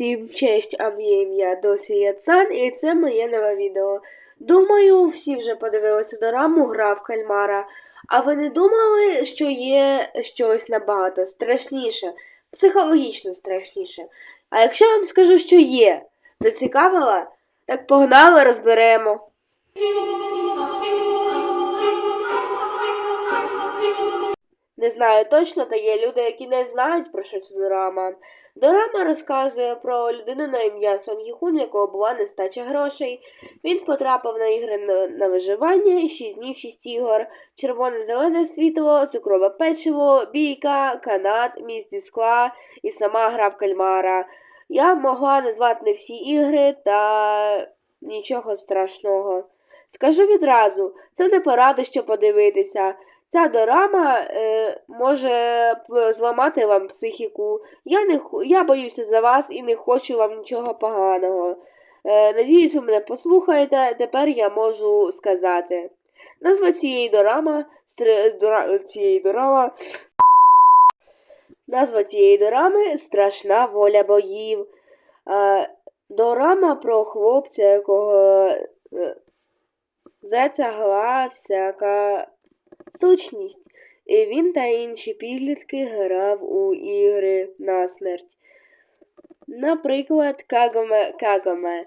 Всім честь, а моє ім'я Досі Яцан, і це моє нове відео. Думаю, всі вже подивилися дораму Гра в кальмара. А ви не думали, що є щось набагато страшніше, психологічно страшніше? А якщо я вам скажу, що є, зацікавила? Так погнали, розберемо. Не знаю точно, та є люди, які не знають про що це дорама. Дорама розказує про людину на ім'я Сон Гіхун, якого була нестача грошей. Він потрапив на ігри на, виживання, 6 днів, 6 ігор, червоне-зелене світло, цукрове печиво, бійка, канат, міст скла і сама гра в кальмара. Я могла назвати не всі ігри та нічого страшного. Скажу відразу, це не поради, що подивитися. Ця дорама е, може зламати вам психіку. Я не я боюся за вас і не хочу вам нічого поганого. Е, надіюсь, ви мене послухаєте. Тепер я можу сказати. Назва цієї дорама, стр... дора... цієї дорама. Назва цієї дорами Страшна воля боїв. Е, дорама про хлопця, якого е, затягла всяка сущність. І він та інші підлітки грав у ігри на смерть. Наприклад, Кагоме Кагоме.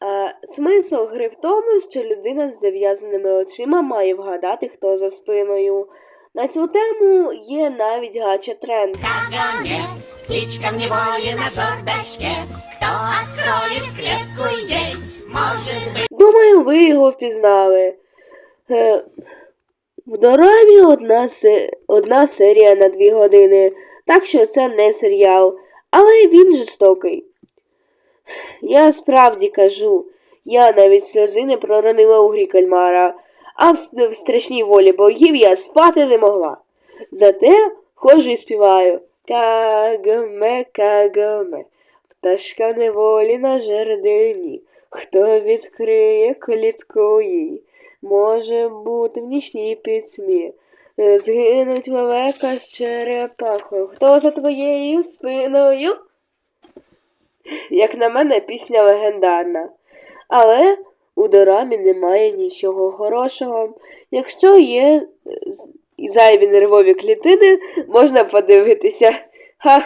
А, смисл гри в тому, що людина з зав'язаними очима має вгадати, хто за спиною. На цю тему є навіть гача тренд. Кагане, птичка в неволе на жердочке. Кто откроет клетку ей, может быть Думаю, ви його впізнали. В дорамі одна, се... одна серія на дві години, так що це не серіал, але він жорстокий. Я справді кажу, я навіть сльози не проронила у грі кальмара, а в, в страшній волі богів я спати не могла. Зате ходжу і співаю Кагаме, кагаме, пташка неволі на жердині. Хто відкриє клітку їй, може бути в нічній пітьмі. Згинуть лелека з черепахою. Хто за твоєю спиною? Як на мене, пісня легендарна. Але у дорамі немає нічого хорошого. Якщо є е, зайві нервові клітини, можна подивитися. Ха.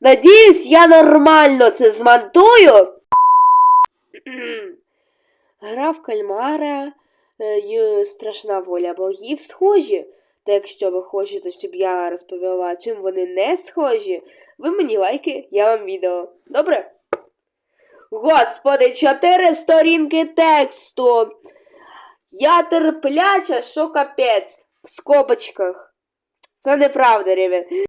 Надіюсь, я нормально це змонтую. Гра в кальмара е, страшна воля богів схожі. Та якщо ви хочете, щоб я розповіла, чим вони не схожі, ви мені лайки, я вам відео. Добре? Господи, чотири сторінки тексту. Я терпляча, що капець. В скобочках. Це неправда, ребят.